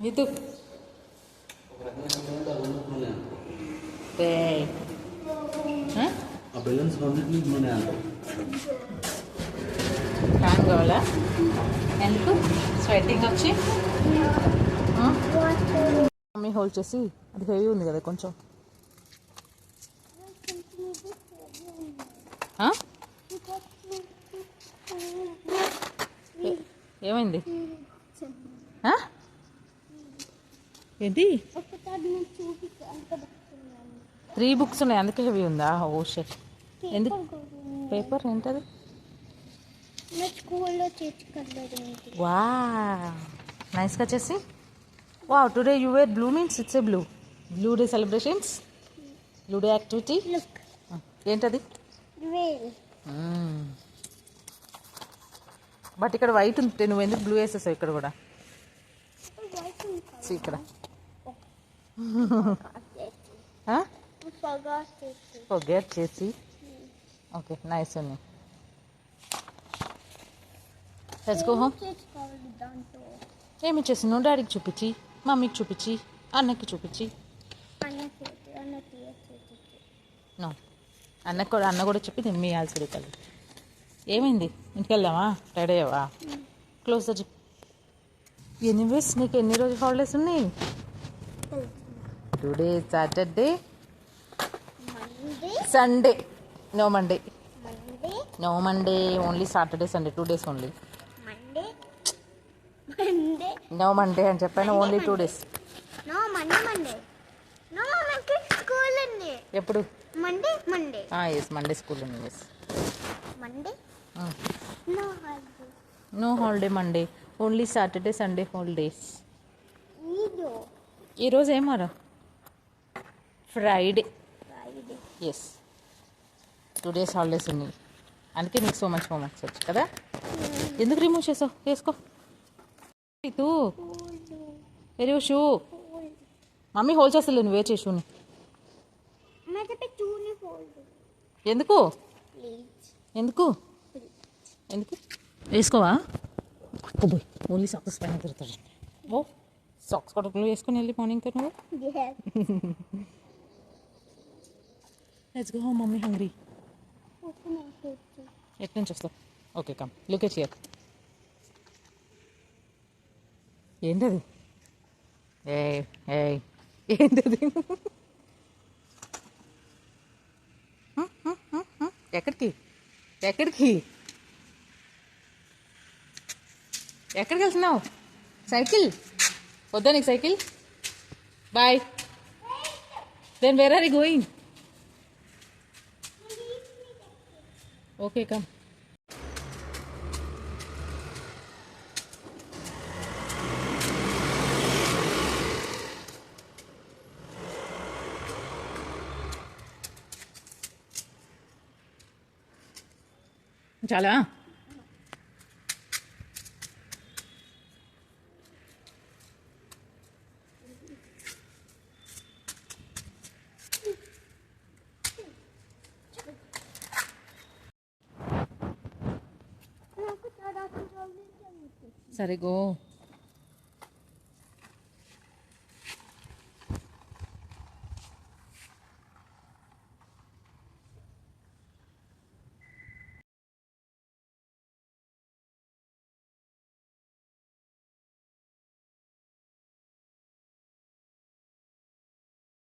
అంటారు ఫ్యాన్ కావాలా ఎందుకు స్వెట్టింగ్ వచ్చి? మమ్మీ హోల్డ్ చేసి అది హెవీ ఉంది కదా కొంచెం ఏమైంది ఏంటి? త్రీ బుక్స్ ఉన్నాయి? అందుకే హెవీ ఉందా? ఓ షెట్ ఎందుకు పేపర్ ఏంటది? స్కూల్లో వా నైస్గా చేసి. వా today you wear blue means it's a blue blue day celebrations blue day activity ఏంటది? బట్ ఇక్కడ వైట్ ఉంటే నువ్వు ఎందుకు బ్లూ వేసేసావు ఇక్కడ కూడా? See ఇక్కడ గెట్ చేసి ఓకే నైస్ ఉంది లెట్స్ గో హోమ్ తెచ్చుకోవాలి దాంతో ఏమి చేసినావు డాడీకి చూపించి మమ్మీకి చూపించి అన్నకి చూపించి అన్న చేతి అన్న తీయ చేతికి నో అన్నకు కూడా అన్న కూడా చెప్పి నేను మీ ఆల్సడి కలి ఏమైంది ఇంటికి వెళ్దామా టైడ్ అయ్యావా క్లోజ్ చెప్పు ఎనీవేస్ నీకు ఎన్ని రోజులు హాలిడేస్ ఉన్నాయి Today Saturday Sunday no Monday no Monday only Saturday Sunday two days only no Monday అని చెప్పాను ఓన్లీ టూ డేస్ ఎప్పుడు? Monday Monday yes Monday school ఉంది yes Monday no holiday Monday only Saturday Sunday holidays ఈరోజు ఏమారా Friday yes two days holidays ఉన్నాయి అందుకే నీకు so much homeworks వచ్చు కదా? ఎందుకు రిమూవ్ చేసావు? వేసుకో. తూ వెరీ షూ మమ్మీ హోల్డ్ చేస్తా నువ్వు వేచే షూని ఎందుకు? ఎందుకు? ఎందుకు? వేసుకోవా? ఓన్లీ సాక్స్ పైన తిరుగుతాడు. ఓ సాక్స్ కూడా వేసుకుని వెళ్ళి మార్నింగ్ తిరుగు let's go home mummy hungry at నుంచి వస్తావు ఓకే కమ్ లుక్ ఎట్ ఏంటది? ఏ ఏ ఏంటది? ఎక్కడికి? ఎక్కడికి? ఎక్కడికి వెళ్తున్నావు? సైకిల్? వద్దా నీకు cycle? Bye. Then where are you going okay come చాలా నాకు Sarigo.